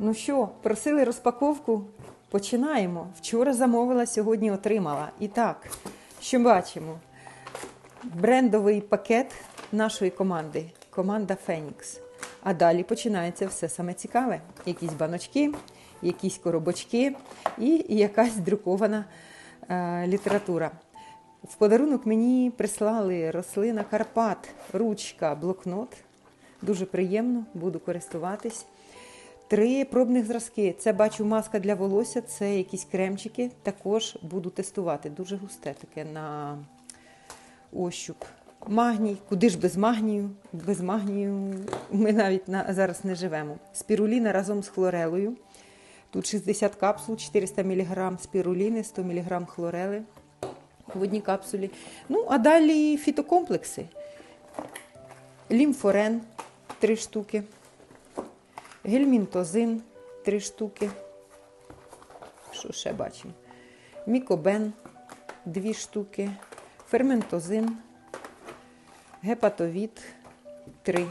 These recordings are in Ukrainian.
Ну що, просили розпаковку? Починаємо. Вчора замовила, сьогодні отримала. І так, що бачимо? Брендовий пакет нашої команди. Команда Фенікс. А далі починається все саме цікаве. Якісь баночки, якісь коробочки і якась друкована е, література. В подарунок мені прислали рослина Карпат, ручка, блокнот. Дуже приємно, буду користуватись. Три пробних зразки. Це бачу маска для волосся, це якісь кремчики. Також буду тестувати. Дуже густе таке на ощуп. Магній, куди ж без магнію? Без магнію ми навіть на, зараз не живемо. Спіруліна разом з хлорелою. Тут 60 капсул, 400 мг спіруліни, 100 мг хлорели в одній капсулі. Ну, а далі фітокомплекси. Лімфорен 3 штуки. Гельмінтозин 3 штуки. Що ще бачимо? Мікобен 2 штуки. Ферментозин. Гепатовіт 3.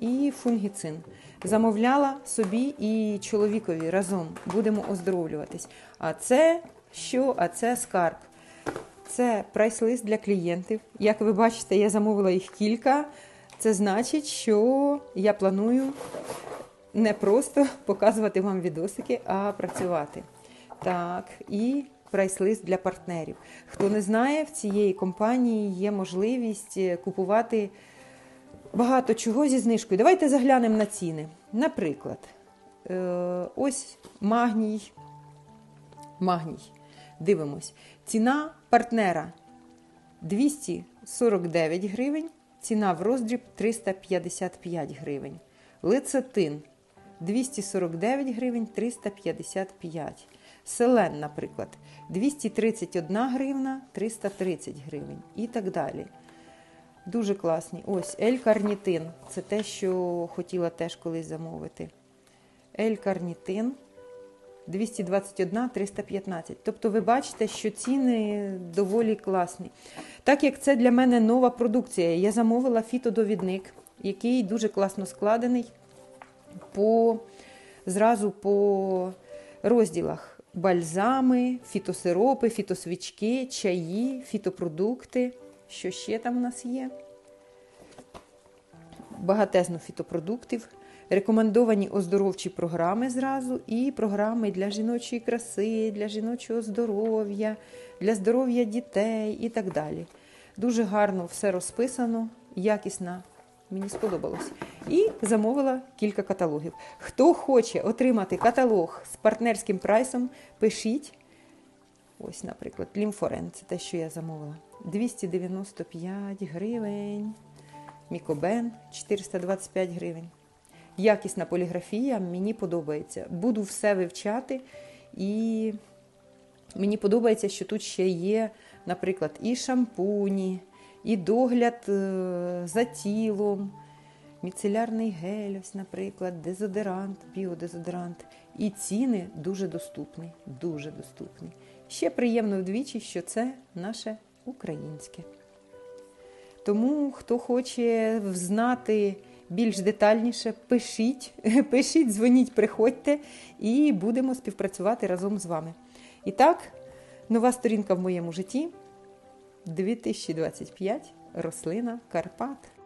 І фунгіцин. Замовляла собі і чоловікові разом. Будемо оздоровлюватись. А це що? А це скарб. Це прайс-лист для клієнтів. Як ви бачите, я замовила їх кілька. Це значить, що я планую не просто показувати вам відосики, а працювати. Так, і прайс-лист для партнерів. Хто не знає, в цієї компанії є можливість купувати багато чого зі знижкою. Давайте заглянемо на ціни. Наприклад, е, ось магній. Магній. Дивимось. Ціна партнера 249 гривень, ціна в роздріб 355 гривень. Лицетин 249 гривень 355. Селен, наприклад, 231 гривна 330 гривень і так далі. Дуже класні. Ось L-карнітин. Це те, що хотіла теж колись замовити. L-карнітин 221 315. Тобто ви бачите, що ціни доволі класні. Так як це для мене нова продукція, я замовила фітодовідник, який дуже класно складений по, зразу по розділах. Бальзами, фітосиропи, фітосвічки, чаї, фітопродукти. Що ще там у нас є? Багатезно фітопродуктів, рекомендовані оздоровчі програми зразу, і програми для жіночої краси, для жіночого здоров'я, для здоров'я дітей і так далі. Дуже гарно все розписано, якісно. Мені сподобалось. І замовила кілька каталогів. Хто хоче отримати каталог з партнерським прайсом, пишіть. Ось, наприклад, лімфорен, це те, що я замовила. 295 гривень. Мікобен 425 гривень. Якісна поліграфія, мені подобається. Буду все вивчати, і мені подобається, що тут ще є, наприклад, і шампуні, і догляд е, за тілом, міцелярний гель, ось, наприклад, дезодорант, біодезодорант. І ціни дуже доступні. Дуже доступні. Ще приємно вдвічі, що це наше українське. Тому, хто хоче знати більш детальніше, пишіть, пишіть, дзвоніть, приходьте і будемо співпрацювати разом з вами. І так, нова сторінка в моєму житті 2025 рослина Карпат.